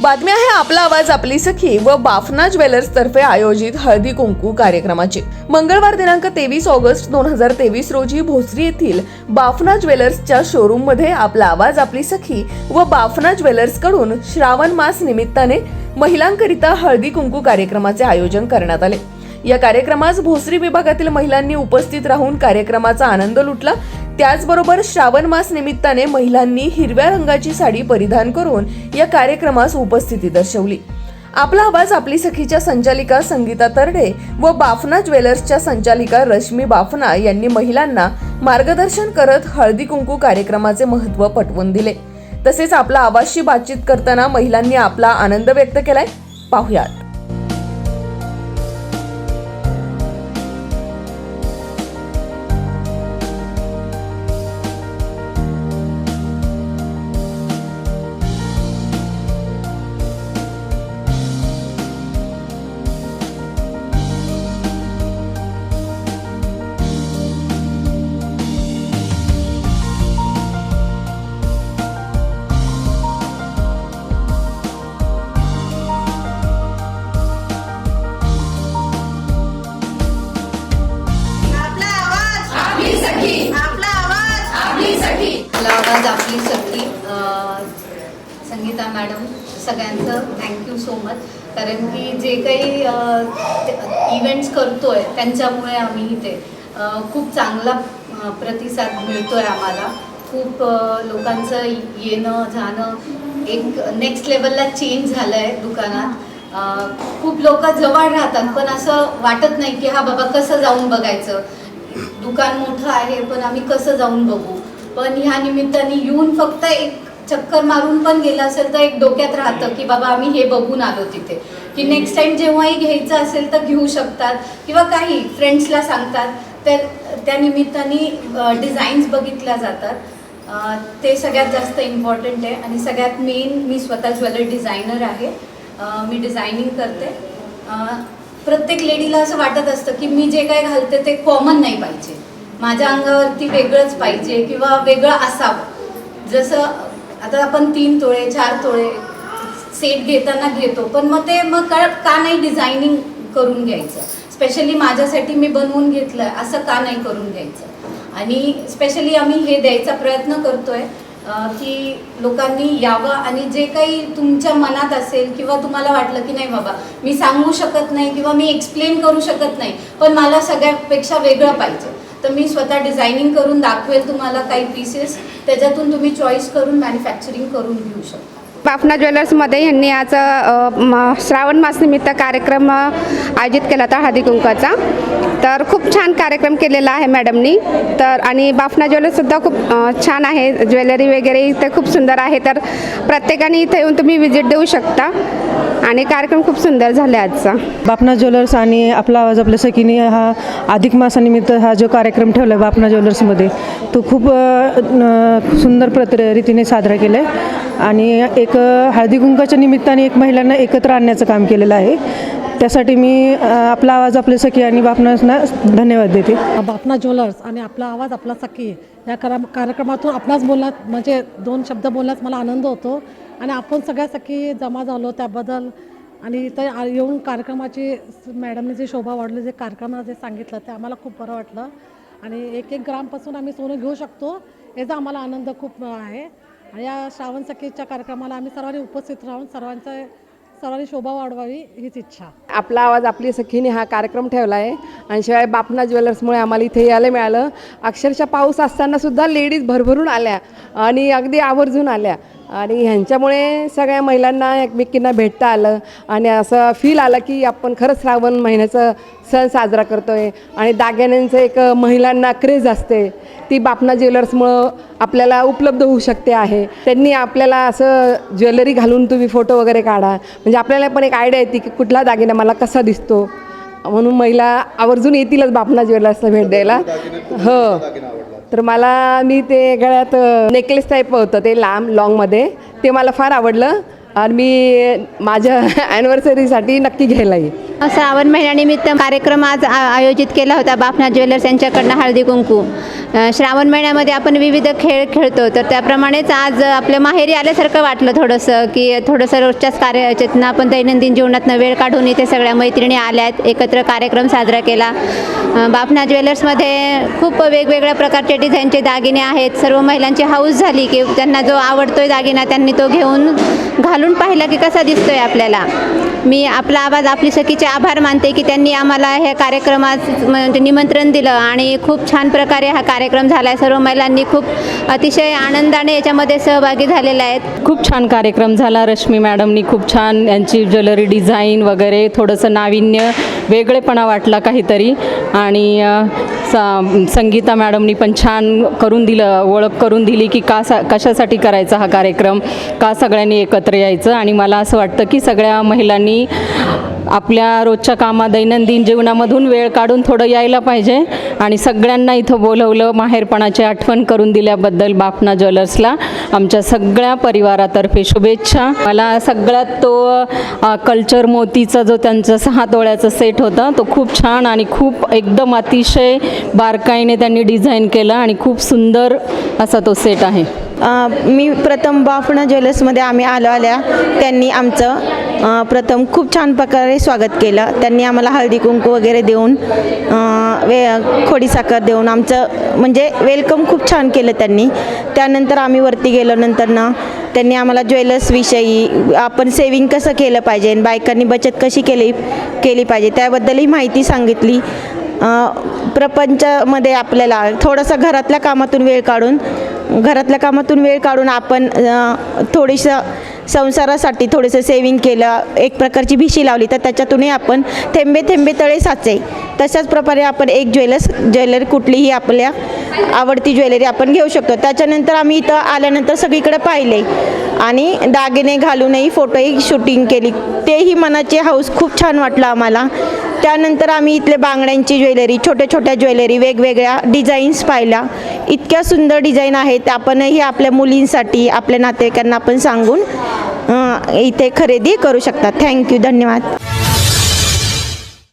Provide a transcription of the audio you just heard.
बातमी आहे आपला आवाज आपली सखी व बाफना ज्वेलर्स तर्फे आयोजित हळदी कुंकू कार्यक्रमाची. मंगळवार दिनांक तेवीस ऑगस्ट दोन हजार तेवीस रोजी भोसरी येथील बाफना ज्वेलर्सच्या शोरूममध्ये आपला आवाज आपली सखी व बाफना ज्वेलर्सकडून श्रावण मास निमित्ताने महिलांकरिता हळदी कुंकू कार्यक्रमाचे आयोजन करण्यात आले. या कार्यक्रमास भोसरी विभागातील महिलांनी उपस्थित राहून कार्यक्रमाचा आनंद लुटला. त्याचबरोबर श्रावण मास निमित्ताने महिलांनी हिरव्या रंगाची साडी परिधान करून या कार्यक्रमास उपस्थिती दर्शवली. आपला आवाज आपली सखीच्या संचालिका संगीता तरडे व बाफना ज्वेलर्सच्या संचालिका रश्मी बाफना यांनी महिलांना मार्गदर्शन करत हळदी कुंकू कार्यक्रमाचे महत्त्व पटवून दिले. तसेच आपला आवाजशी बातचीत करताना महिलांनी आपला आनंद व्यक्त केलाय. पाहुयात. आज आपली सगळी संगीता मॅडम सगळ्यांचं थँक्यू सो मच कारण की जे काही इव्हेंट्स आहे त्यांच्यामुळे आम्ही इथे खूप चांगला प्रतिसाद मिळतो आहे आम्हाला. खूप लोकांचं येणं जाणं एक नेक्स्ट लेवलला चेंज झालं आहे दुकानात. खूप लोक जवळ राहतात पण असं वाटत नाही की हा बाबा कसं जाऊन बघायचं. दुकान मोठं आहे पण आम्ही कसं जाऊन बघू? पण ह्या निमित्ताने येऊन फक्त एक चक्कर मारून पण गेलं असेल तर एक डोक्यात राहतं की बाबा आम्ही हे बघून आलो तिथे. की नेक्स्ट टाइम जेव्हाही घ्यायचं असेल तर घेऊ शकतात किंवा काही फ्रेंड्सला सांगतात. त्या त्या निमित्ताने डिझाईन्स बघितल्या जातात. ते सगळ्यात जास्त इम्पॉर्टंट आहे आणि सगळ्यात मेन मी स्वतः ज्वेलरी डिझायनर आहे. मी डिझायनिंग करते. प्रत्येक लेडीला असं वाटत असतं की मी जे काय घालते ते कॉमन नाही पाहिजे. माझ्या अंगावरती वेगळंच पाहिजे किंवा वेगळं असावं. जसं आता आपण तीन तोळे चार तोळे सेट घेताना घेतो पण मग ते मग का का नाही डिझायनिंग करून घ्यायचं? स्पेशली माझ्यासाठी मी बनवून घेतलं असं का नाही करून घ्यायचं? आणि स्पेशली आम्ही हे द्यायचा प्रयत्न करतोय की लोकांनी यावं आणि जे काही तुमच्या मनात असेल किंवा तुम्हाला वाटलं की नाही बाबा मी सांगू शकत नाही किंवा मी एक्सप्लेन करू शकत नाही पण मला सगळ्यापेक्षा वेगळं पाहिजे. तर मी स्वतः डिझायनिंग करून दाखवेल तुम्हाला काही पीसेस त्याच्यातून तुम्ही चॉईस करून मॅन्युफॅक्चरिंग करून घेऊ शकता. बाफना ज्वेलर्समध्ये यांनी आज श्रावण मासनिमित्त कार्यक्रम आयोजित केला होता हळदी कुंकाचा तर खूप छान कार्यक्रम केलेला आहे मॅडमनी. तर आणि बाफना ज्वेलर्ससुद्धा खूप छान आहे. ज्वेलरी वगैरे इथे खूप सुंदर आहे. तर प्रत्येकाने इथे येऊन तुम्ही व्हिजिट देऊ शकता. आणि कार्यक्रम खूप सुंदर झाला आजचा. बापना ज्वेलर्स आणि आपला आवाज आपल्या सखीने हा अधिक मासानिमित्त हा जो कार्यक्रम ठेवला आहे बापना ज्वेलर्समध्ये तो खूप सुंदर प्रत रीतीने साजरा केला आहे आणि एक अ, हळदी कुंकाच्या निमित्ताने एक महिलांना एकत्र आणण्याचं काम केलेलं आहे. त्यासाठी मी आपला आवाज आपले सखी आणि बापनासना धन्यवाद देते. बापना ज्वेलर्स आणि आपला आवाज आपला सखी या करा कार्यक्रमातून आपलाच बोलण्यात म्हणजे दोन शब्द बोलण्यात मला आनंद होतो. आणि आपण सगळ्या सखी जमा झालो त्याबद्दल आणि इथं येऊन कार्यक्रमाची मॅडमने जे शोभा वाढली जे कार्यक्रमाला जे सांगितलं ते आम्हाला खूप बरं वाटलं. आणि एक एक ग्रामपासून आम्ही सोनं घेऊ शकतो याचा आम्हाला आनंद खूप आहे. आणि या श्रावण सखीच्या कार्यक्रमाला आम्ही सर्वांनी उपस्थित राहून सर्वांचा सर्वांनी शोभा वाढवावी हीच इच्छा. आपला आवाज आपली सखीने हा कार्यक्रम ठेवला आहे आणि शिवाय बापना ज्वेलर्समुळे आम्हाला इथे यायला मिळालं. अक्षरशः पाऊस असताना सुद्धा लेडीज भरभरून आल्या आणि अगदी आवर्जून आल्या. आणि ह्यांच्यामुळे सगळ्या महिलांना एकमेकींना भेटता आलं आणि असं फील आलं की आपण खरंच श्रावण महिन्याचं सण साजरा करतो आहे आणि दागिन्यांचं एक महिलांना क्रेज असते. ती बापना ज्वेलर्समुळं आपल्याला उपलब्ध होऊ शकते आहे. त्यांनी आपल्याला असं ज्वेलरी घालून तुम्ही फोटो वगैरे काढा. म्हणजे आपल्याला पण एक आयडिया येते की कुठला दागिना मला कसा दिसतो. म्हणून महिला आवर्जून येतीलच बापना ज्वेलर्सला भेट द्यायला. हो. तर मला मी ते गळ्यात नेकलेस टाईप होतं ते लांब लॉंगमध्ये ते मला फार आवडलं. आणि मी माझ्या ॲनिव्हर्सरीसाठी नक्की घ्यायला येईल श्रावण महिन्यानिमित्त कार्यक्रम आज आ- आयोजित केला होता बापना ज्वेलर्स यांच्याकडनं हळदी कुंकू. श्रावण महिन्यामध्ये आपण विविध खेळ खेळतो तर त्याप्रमाणेच आज आपल्या माहेरी आल्यासारखं वाटलं थोडंसं की थोडंसं रोजच्याच कार्य आपण दैनंदिन जीवनातनं वेळ काढून इथे सगळ्या मैत्रिणी आल्या आहेत एकत्र कार्यक्रम साजरा केला. बापना ज्वेलर्समध्ये खूप वेगवेगळ्या प्रकारचे डिझाईनचे दागिने आहेत. सर्व महिलांची हाऊस झाली की त्यांना जो आवडतोय दागिना त्यांनी तो घेऊन घालून पाहिला की कसा दिसतोय आपल्याला. मी आपला आवाज आपली सखीचे आभार मानते की त्यांनी आम्हाला ह्या कार्यक्रमात म्हणजे निमंत्रण दिलं आणि खूप छान प्रकारे हा कार्यक्रम झाला आहे सर्व महिलांनी खूप अतिशय आनंदाने याच्यामध्ये सहभागी झालेल्या आहेत. खूप छान कार्यक्रम झाला रश्मी मॅडमनी. खूप छान यांची ज्वेलरी डिझाईन वगैरे थोडंसं नाविन्य वेगळेपणा वाटला काहीतरी. आणि सा संगीता मॅडमनी पण छान करून दिलं ओळख करून दिली की का सा कशासाठी करायचा हा कार्यक्रम का सगळ्यांनी एकत्र यायचं. आणि मला असं वाटतं की सगळ्या महिलांनी आपल्या रोजच्या कामा दैनंदिन जीवनामधून वेळ काढून थोडं यायला पाहिजे. आणि सगळ्यांना इथं बोलवलं माहेरपणाची आठवण करून दिल्याबद्दल बापना ज्वेलर्सला आमच्या सगळ्या परिवारातर्फे शुभेच्छा. मला सगळ्यात तो कल्चर मोतीचा जो त्यांचा सहा तोळ्याचा सेट होता तो खूप छान आणि खूप एकदम अतिशय बारकाईने त्यांनी डिझाईन केला आणि खूप सुंदर असा तो सेट आहे. मी प्रथम बाफणा ज्वेलर्समध्ये आम्ही आलो आल्या. त्यांनी आमचं प्रथम खूप छान प्रकारे स्वागत केलं. त्यांनी आम्हाला हळदी कुंकू वगैरे देऊन वे खोडीसाखर देऊन आमचं म्हणजे वेलकम खूप छान केलं त्यांनी. त्यानंतर आम्ही वरती गेलो नंतर ना त्यांनी आम्हाला ज्वेलर्सविषयी आपण सेविंग कसं केलं पाहिजे बायकांनी बचत कशी केली केली पाहिजे त्याबद्दलही माहिती सांगितली. प्रपंचामध्ये आपल्याला थोडंसं घरातल्या कामातून वेळ काढून घरातल्या कामातून वेळ काढून आपण अ, थोडीसं संसारासाठी थोडंसं सेविंग केलं एक प्रकारची भिशी लावली तर त्याच्यातूनही आपण थेंबे थेंबे तळे साचे. तशाच प्रकारे आपण एक ज्वेलर्स ज्वेलरी कुठलीही आपल्या आवडती ज्वेलरी आपण घेऊ शकतो. त्याच्यानंतर आम्ही इथं आल्यानंतर सगळीकडे पाहिले. आणि दागिने घालूनही फोटोही शूटिंग केली. तेही मनाची हाऊस खूप छान वाटलं आम्हाला. त्यानंतर आम्ही इथले बांगड्यांची ज्वेलरी छोट्या छोट्या ज्वेलरी वेगवेगळ्या डिझाईन्स पाहिल्या. इतक्या सुंदर डिझाईन आहेत आपणही आपल्या मुलींसाठी आपल्या नातेवाईकांना आपण सांगून इथे खरेदी करू शकता. थँक्यू धन्यवाद.